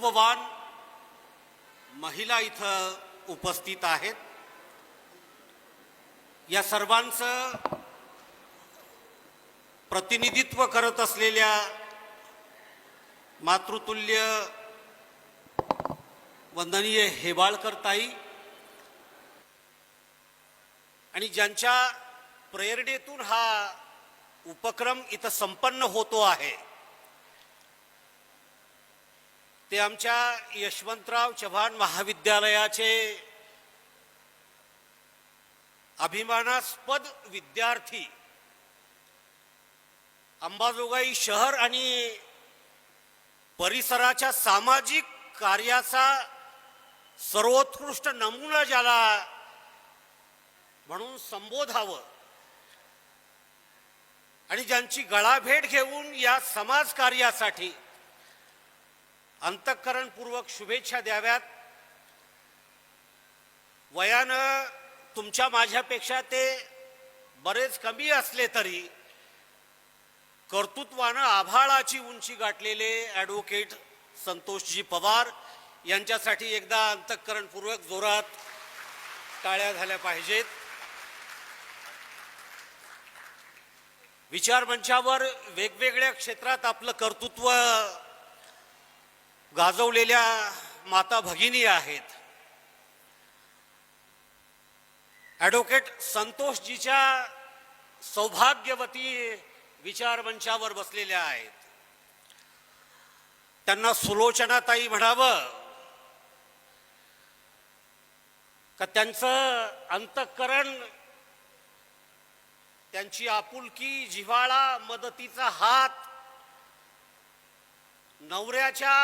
कर्तृत्ववान महिला इथं उपस्थित आहेत. या सर्वांचं प्रतिनिधित्व करत असलेल्या मातृतुल्य वंदनीय हेबाळकर ताई आणि ज्यांच्या प्रेरणेतून हा उपक्रम इथं संपन्न होतो आहे. ते आमच्या यशवंतराव चव्हाण महाविद्यालयाचे अभिमानास्पद विद्यार्थी अंबाजोगाई शहर आणि परिसराच्या सामाजिक कार्याचा सर्वोत्कृष्ट नमुना ज्याला म्हणून संबोधावं आणि ज्यांची गळाभेट घेऊन या समाज कार्यासाठी अंतःकरणपूर्वक शुभेच्छा द्याव्यात. वयानं तुमच्या माझ्यापेक्षा ते बरेच कमी असले तरी कर्तृत्वानं आभाळाची उंची गाठलेले ॲडव्होकेट संतोषजी पवार यांच्यासाठी एकदा अंतःकरणपूर्वक जोरात टाळ्या झाल्या पाहिजेत. विचारमंचावर वेगवेगळ्या क्षेत्रात आपलं कर्तृत्व गाजवलेल्या माता भगिनी आहेत. ॲडव्होकेट संतोषजीच्या सौभाग्यवती विचारमंचावर बसलेल्या आहेत. त्यांना सुलोचनाताई म्हणावं का त्यांचं अंतःकरण त्यांची आपुलकी जिव्हाळा मदतीचा हात नवऱ्याच्या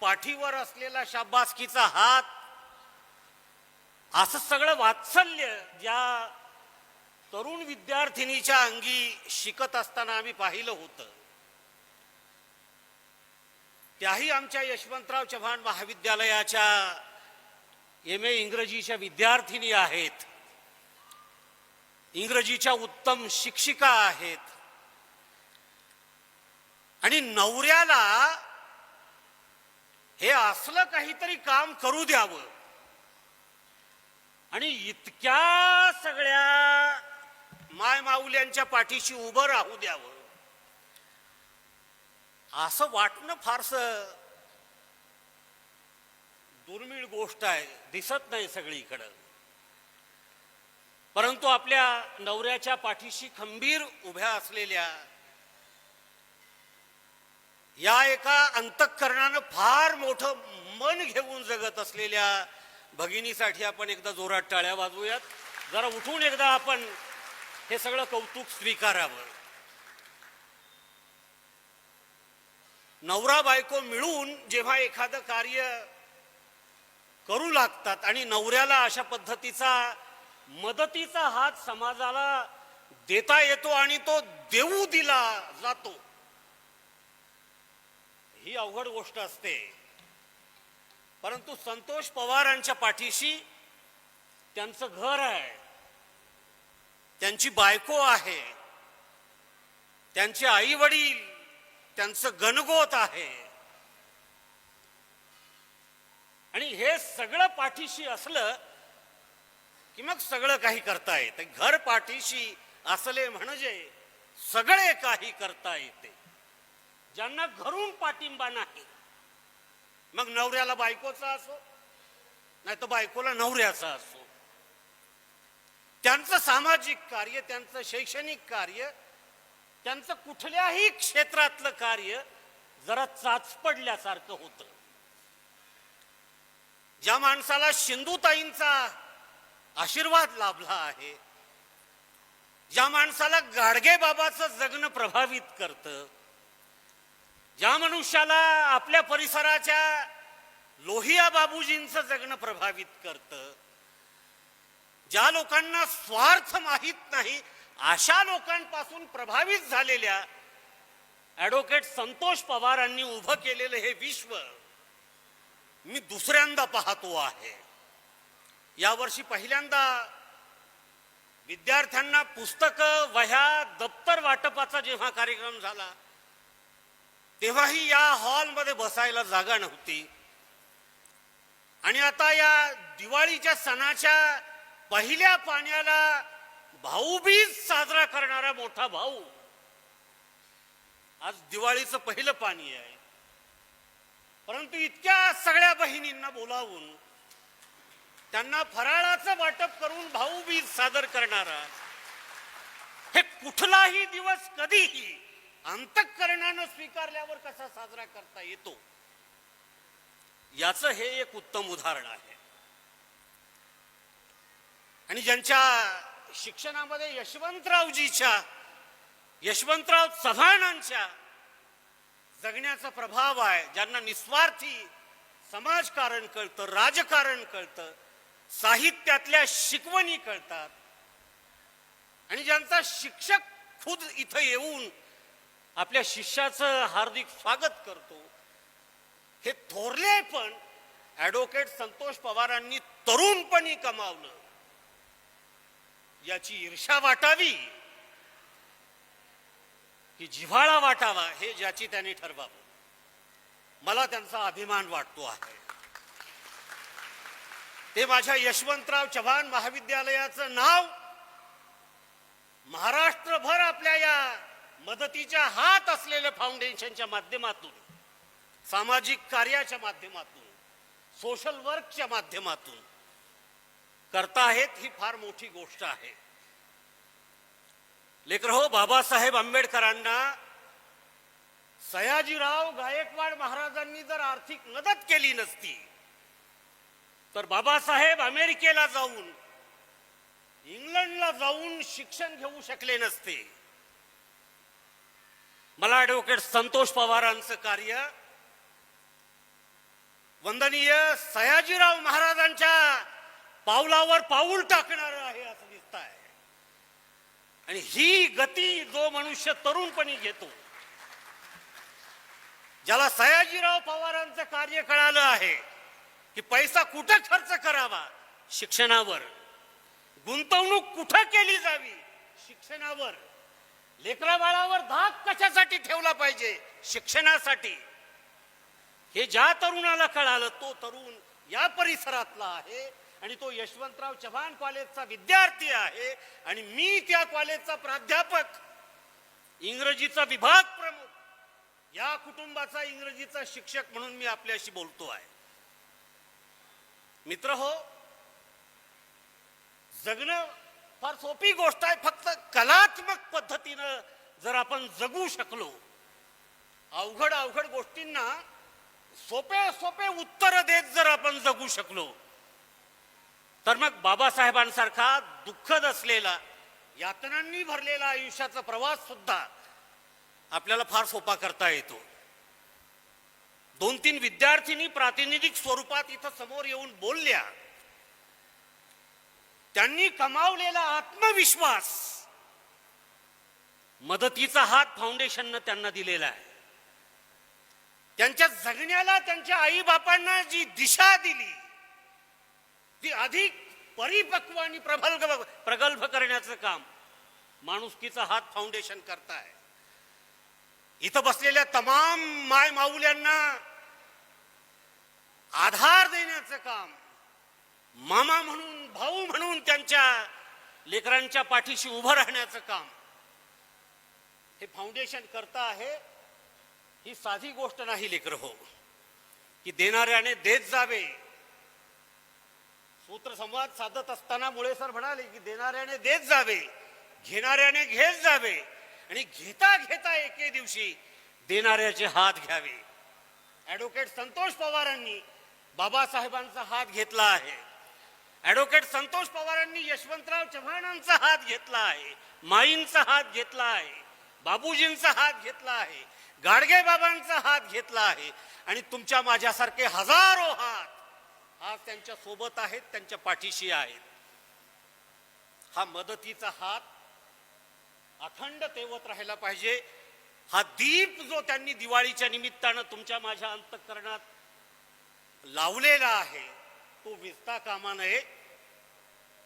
पाठीवर असलेला शाबासकीचा हात. असं सगळं वात्सल्य ज्या तरुण विद्यार्थिनीच्या अंगी शिकत असताना आम्ही पाहिलं होतं. त्याही आमच्या यशवंतराव चव्हाण महाविद्यालयाच्या एम ए इंग्रजीच्या विद्यार्थिनी आहेत. इंग्रजीच्या उत्तम शिक्षिका आहेत. आणि नवऱ्याला हे असलं काहीतरी काम करू द्यावं. आणि इतक्या सगळ्या मायमाऊल्यांच्या पाठीशी उभं राहू द्यावं. असं वाटणं फारस दुर्मिळ गोष्ट आहे दिसत नाही सगळीकडं. परंतु आपल्या नवऱ्याच्या पाठीशी खंबीर उभ्या असलेल्या या एका अंतःकरणानं फार मोठं मन घेऊन जगत असलेल्या भगिनीसाठी आपण एकदा जोरात टाळ्या वाजवूयात. जरा उठून एकदा आपण हे सगळं कौतुक स्वीकारावं. नवरा बायको मिळून जेव्हा एखादं कार्य करू लागतात आणि नवऱ्याला अशा पद्धतीचा मदतीचा हात समाजाला देता येतो आणि तो देऊ दिला जातो ही अवघड गोष्ट असते. परंतु संतोष पवारांच्या पाठीशी त्यांचं घर आहे. त्यांची बायको आहे. त्यांचे आई वडील त्यांचं गणगोत आहे. आणि हे सगळं पाठीशी असलं की मग सगळं काही करता येते. घर पाठीशी असले म्हणजे सगळे काही करता येते. ज्यांना घरून पाठिंबा नाही. मग नवऱ्याला बायकोचा असो नाही तर बायकोला नवऱ्याचा असो. त्यांचं सामाजिक कार्य त्यांचं शैक्षणिक कार्य त्यांचं कुठल्याही क्षेत्रातलं कार्य जरा चाचपडल्यासारखं होतं. ज्या माणसाला सिंधुताईंचा आशीर्वाद लाभला आहे ज्या माणसाला गाडगे बाबाचं जगणं प्रभावित करतं ज्या मनुष्याला आपल्या परिसराच्या लोहिया बाबूजींचं जगणं प्रभावित करतं ज्या लोकांना स्वार्थ माहीत नाही अशा लोकांपासून प्रभावित झालेल्या ॲडव्होकेट संतोष पवारांनी उभं केलेलं हे विश्व मी दुसऱ्यांदा पाहतो आहे. यावर्षी पहिल्यांदा विद्यार्थ्यांना पुस्तकं वह्या दप्तर वाटपाचा जेव्हा कार्यक्रम झाला तेव्हाही या हॉलमध्ये बसायला जागा नव्हती. आणि आता या दिवाळीच्या सणाच्या पहिल्या पाण्याला भाऊबीज साजरा करणारा मोठा भाऊ. आज दिवाळीचं पहिलं पाणी आहे. परंतु इतक्या सगळ्या बहिणींना बोलावून त्यांना फराळाचं वाटप करून भाऊबीज सादर करणारा हे कुठलाही दिवस कधीही अंतःकरणानं स्वीकारल्यावर कसा साजरा करता येतो? याचं हे एक उत्तम उदाहरण आहे. आणि ज्यांच्या शिक्षणामध्ये यशवंतरावजीच्या यशवंतराव चव्हाणांच्या जगण्याचा प्रभाव आहे ज्यांना निस्वार्थी समाजकारण कळतं राजकारण कळतं साहित्यातल्या शिकवणी कळतात आणि ज्यांचा शिक्षक खुद इथं येऊन आपल्या शिष्याचं हार्दिक स्वागत करतो. हे थोरले पण ऍडव्होकेट संतोष पवारांनी तरुणपणी कमावलं. याची ईर्षा वाटावी. की जिव्हाळा वाटावा हे ज्याची त्यांनी ठरवावं. मला त्यांचा अभिमान वाटतो आहे. ते माझ्या यशवंतराव चव्हाण महाविद्यालयाचं नाव महाराष्ट्रभर आपल्या या मदतीच्या हात असलेल्या फाउंडेशनच्या माध्यमातून सामाजिक कार्याच्या माध्यमातून सोशल वर्कच्या माध्यमातून करता आहेत ही फार मोठी गोष्ट आहे. लेकर हो बाबासाहेब आंबेडकरांना सयाजीराव गायकवाड महाराजांनी जर आर्थिक मदत केली नसती तर बाबासाहेब अमेरिकेला जाऊन इंग्लंडला जाऊन शिक्षण घेऊ शकले नसते. मला ॲडव्होकेट संतोष पवारांचं कार्य. वंदनीय सयाजीराव महाराजांच्या पावलावर पाऊल टाकणार आहे असं दिसत आहे आणि ही गती जो मनुष्य तरुणपणी घेतो ज्याला सयाजीराव पवारांचं कार्य कळालं आहे की पैसा कुठं खर्च करावा? शिक्षणावर. गुंतवणूक कुठं केली जावी? शिक्षणावर. लेकरा बाळावर धाक कशासाठी ठेवला पाहिजे? शिक्षणासाठी. हे ज्या तरुणाला कळालं तो तरुण या परिसरातला आहे आणि तो यशवंतराव चव्हाण कॉलेजचा विद्यार्थी आहे आणि मी त्या कॉलेजचा प्राध्यापक इंग्रजीचा विभाग प्रमुख. या कुटुंबाचा इंग्रजीचा शिक्षक म्हणून मी आपल्याशी बोलतो आहे. मित्र हो जगणं फार सोपी गोष्ट आहे फक्त कलात्मक पद्धतीनं जर आपण जगू शकलो अवघड अवघड गोष्टींना सोपे सोपे उत्तर देत जर आपण जगू शकलो तर मग बाबासाहेबांसारखा दुःखद असलेला यातनांनी भरलेला आयुष्याचा प्रवास सुद्धा आपल्याला फार सोपा करता येतो. दोन तीन विद्यार्थिनी प्रातिनिधिक स्वरूपात इथं समोर येऊन बोलल्या त्यांनी कमावलेला आत्मविश्वास मदतीचा हात फाउंडेशननं त्यांना दिलेला आहे. त्यांच्या जगण्याला त्यांच्या आई बापांना जी दिशा दिली ती अधिक परिपक्व आणि प्रबल प्रगल्भ करण्याचं काम माणुसकीचा हात फाउंडेशन करताय. इथं बसलेल्या तमाम माय माऊल्यांना आधार देण्याचं काम मामा म्हणून भाऊ म्हणून त्यांच्या लेकरांच्या पाठीशी उभं राहण्याचं काम. हे फाउंडेशन करता आहे. ही साधी गोष्ट नाही लेकर हो. की देणाऱ्याने देत जावे. सूत्रसंवाद साधत असताना मुळे सर म्हणाले की देणाऱ्याने देत जावे घेणाऱ्याने घेत जावे आणि घेता घेता एके दिवशी देणाऱ्याचे हात घ्यावे. ऍडव्होकेट संतोष पवारांनी बाबासाहेबांचा हात घेतला आहे. ॲडव्होकेट संतोष पवारांनी यशवंतराव चव्हाणांचा हात घेतला आहे माईंचा हात घेतला आहे बाबूजींचा हात घेतला आहे गाडगे बाबांचा हात घेतला आहे आणि तुमच्या माझ्यासारखे हजारो हात आज त्यांच्यासोबत आहेत त्यांच्या पाठीशी आहेत. हा मदतीचा हात अखंड तेवत राहायला पाहिजे. हा दीप जो त्यांनी दिवाळीच्या निमित्तानं तुमच्या माझ्या अंतकरणात लावलेला आहे तो विजता कामा नये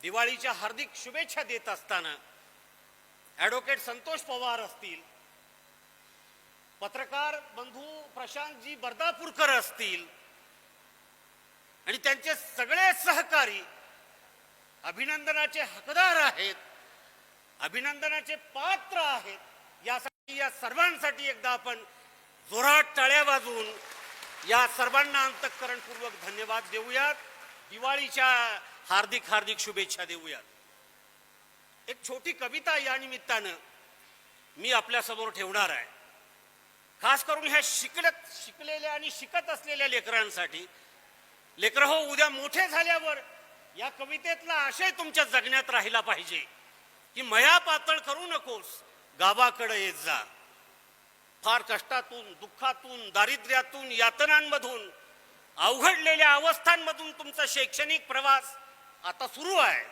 दिवाळीच्या हार्दिक शुभेच्छा देत असताना ऍडव्होकेट संतोष पवार असतील पत्रकार बंधू प्रशांतजी बर्दापूरकर असतील आणि त्यांचे सगळे सहकारी अभिनंदनाचे हकदार आहेत अभिनंदनाचे पात्र आहेत यासाठी या सर्वांसाठी एकदा आपण जोरात टाळ्या वाजवून या सर्वांना अंतःकरणपूर्वक धन्यवाद देऊयात. दिवाळीच्या हार्दिक हार्दिक शुभेच्छा देऊयात. एक छोटी कविता या निमित्तानं मी आपल्यासमोर ठेवणार आहे. खास करून ह्या शिकलत शिकलेल्या आणि शिकत असलेल्या लेकरांसाठी. लेकर हो उद्या मोठे झाल्यावर या कवितेतला आशय तुमच्या जगण्यात राहिला पाहिजे. की मया पातळ करू नकोस गावाकडे येत जा. फार कष्टातून दुःखातून दारिद्र्यातून यातनांमधून अवघडलेल्या अवस्थांमधून तुमचा शैक्षणिक प्रवास आता सुरू आहे.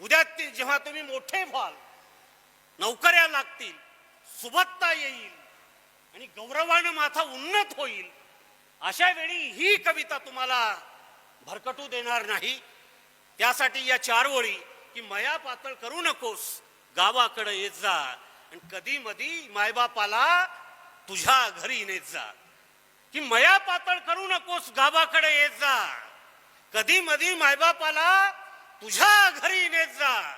उद्या ते जेव्हा तुम्ही मोठे व्हाल नोकऱ्या लागतील सुबत्ता येईल आणि गौरवानं माथा उन्नत होईल अशा वेळी ही कविता तुम्हाला भरकटू देणार नाही. त्यासाठी या चार ओळी की मया पातळ करू नकोस गावाकडे येत जा आणि कधी मधी मायबापाला तुझ्या घरी नेत जा. की मया पातळ करू नकोस गावाकडे येत जा. कधी मधी मायबापाला तुझ्या घरी नेत जा.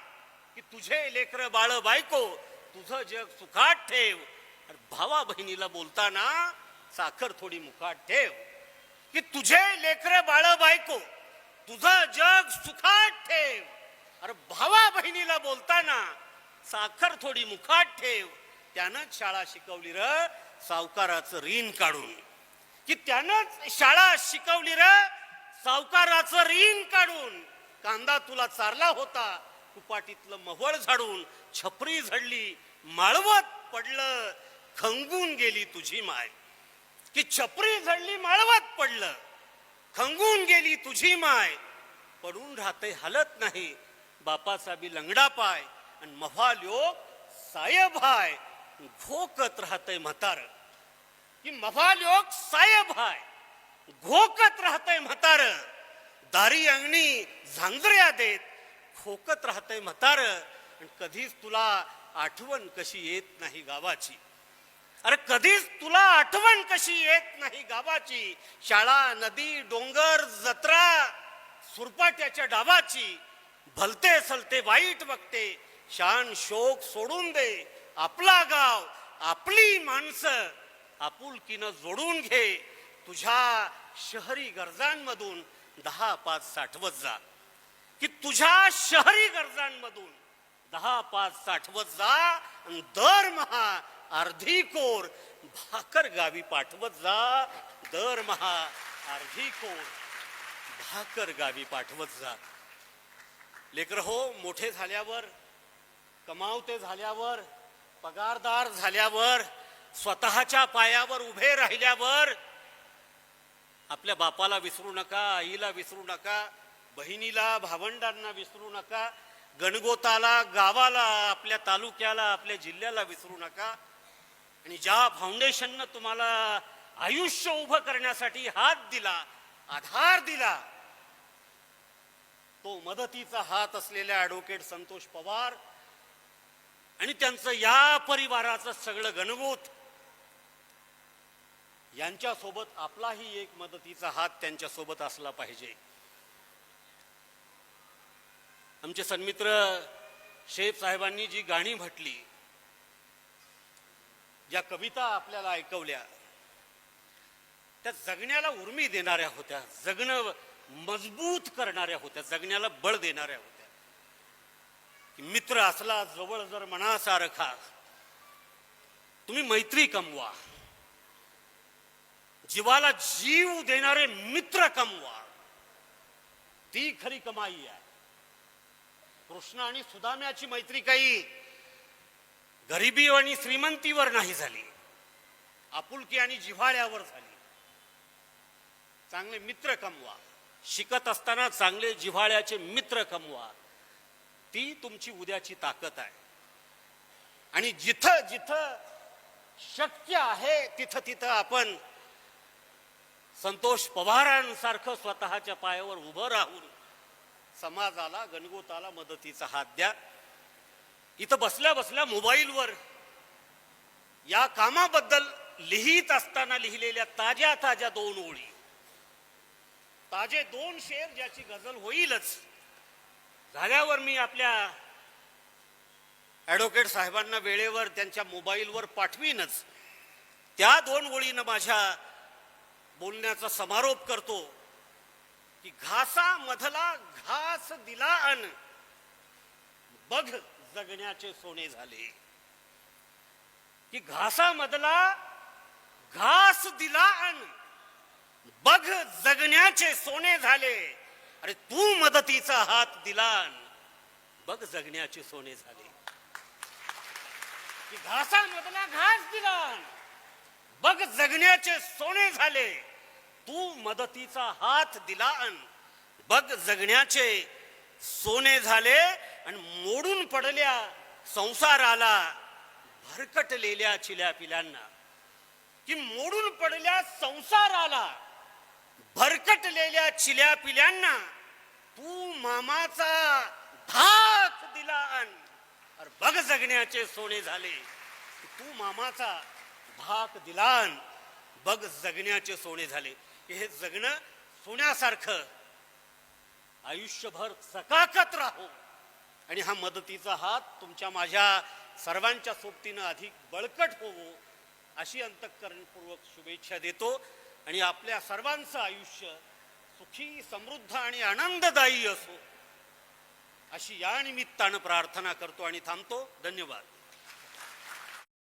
की तुझे लेकर बाळ बायको तुझं जग सुखात ठेव. भावा बहिणीला बोलताना साखर थोडी मुखात ठेव. की तुझे लेकर बाळ बायको तुझं जग सुखात ठेव. अरे भावा बहिणीला बोलताना साखर थोडी मुखात ठेव. त्यानंच शाळा शिकवली र सावकाराचं ऋण काढून. की त्यानं शाळा शिकवली र सावकाराचं रिंग काढून. कांदा तुला चारला होता कुपाटीतलं मवळ झाडून. छपरी झडली माळवत पडलं खंगून गेली तुझी माय. की छपरी झडली माळवत पडलं खंगून गेली तुझी माय. पडून राहते हलत नाही बापाचा बी लंगडा पाय आणि मफाल योग साहेब हाय. घोकत राहतय म्हातार. की महालोक साहेब हाय. घोकत राहतय म्हातार. दारी अंगणी झांजऱ्या देत. खोकत राहतय म्हातार. कधीच तुला आठवण कशी येत नाही गावाची? अरे कधीच तुला आठवण कशी येत नाही गावाची? शाळा नदी डोंगर जत्रा सुरपाट्याच्या डाबाची. भलते सलते वाईट बघते. शान शोक सोडून दे. आपला गाव आपली माणसं. आपुलकीनं जोडून घे. तुझ्या शहरी गरजांमधून दहा पाच साठवत जा. की तुझ्या शहरी गरजांमधून दहा पाच साठवत जा आणि दरमहा अर्धी कोर भाकर गावी पाठवत जा. दरमहा अर्धी कोर भाकर गावी पाठवत जा. लेकर हो मोठे झाल्यावर कमावते झाल्यावर पगारदार झाल्यावर स्वतःच्या पायावर उभे राहिल्यावर आपल्या बापाला विसरू नका आईला विसरू नका बहिणीला भावंडांना विसरू नका गणगोताला गावाला आपल्या तालुक्याला आपल्या जिल्ह्याला विसरू नका. आणि ज्या फाउंडेशननं तुम्हाला आयुष्य उभं करण्यासाठी हात दिला आधार दिला तो मदतीचा हात असलेल्या ॲडव्होकेट संतोष पवार आणि त्यांचं या परिवाराचं सगळं गणगोत यांच्यासोबत आपलाही एक मदतीचा हात त्यांच्यासोबत असला पाहिजे. आमचे सन्मित्र शेफ साहेबांनी जी गाणी म्हटली ज्या कविता आपल्याला ऐकवल्या त्या जगण्याला उर्मी देणाऱ्या होत्या जगणं मजबूत करणाऱ्या होत्या जगण्याला बळ देणाऱ्या होत्या. की मित्र असला जवळ जर मनासारखा तुम्ही मैत्री कमवा. जीवाला जीव देणारे मित्र कमवा ती खरी कमाई आहे. कृष्ण आणि सुदाम्याची मैत्री काही गरिबी आणि श्रीमंतीवर नाही झाली. आपुलकी आणि जिव्हाळ्यावर झाली. चांगले मित्र कमवा. शिकत असताना चांगले जिव्हाळ्याचे मित्र कमवा. ती तुमची उद्याची ताकद आहे. आणि जिथं जिथं शक्य आहे तिथं तिथं आपण संतोष पवारांसारखं स्वतःच्या पायावर उभं राहून समाजाला गणगोताला मदतीचा हात द्या. इथं बसल्या बसल्या मोबाईलवर या कामाबद्दल लिहित असताना लिहिलेल्या ताज्या ताज्या दोन ओळी. ताजे दोन शेर ज्याची गजल होईलच. झाल्यावर मी आपल्या ॲडव्होकेट साहेबांना वेळेवर त्यांच्या मोबाईलवर पाठवीनच. त्या दोन ओळीनं माझ्या बोलण्याचा समारोप करतो की घासा मधला घास दिला अन बघ जगण्याचे सोने झाले. की घासामधला घास दिला अन बघ जगण्याचे सोने झाले. अरे तू मदतीचा हात दिला अन बघ जगण्याचे सोने झाले. की घासामधला घास दिला अन बघ जगण्याचे सोने झाले. तू मदतीचा हात दिला अन बघ जगण्याचे सोने झाले आणि मोडून पडल्या संसाराला भरकटलेल्या चिल्या पिलांना. की मोडून पडल्या संसाराला भरकटलेल्या चिल्या पिल्यांना तू मामाचा धाक दिला अन बघ जगण्याचे सोने झाले. तू मामाचा भाक दिलान बघ जगण्याचे सोने झाले. हे जगणं सोन्यासारखं. आयुष्यभर सकाकत राहो. आणि हा मदतीचा हात तुमच्या माझ्या सर्वांच्या सोबतीनं अधिक बळकट होवो अशी अंतःकरणपूर्वक शुभेच्छा देतो. आणि आपल्या सर्वांचं आयुष्य सुखी समृद्ध आणि आनंददायी असो. अशी या निमित्तानं प्रार्थना करतो आणि थांबतो. धन्यवाद.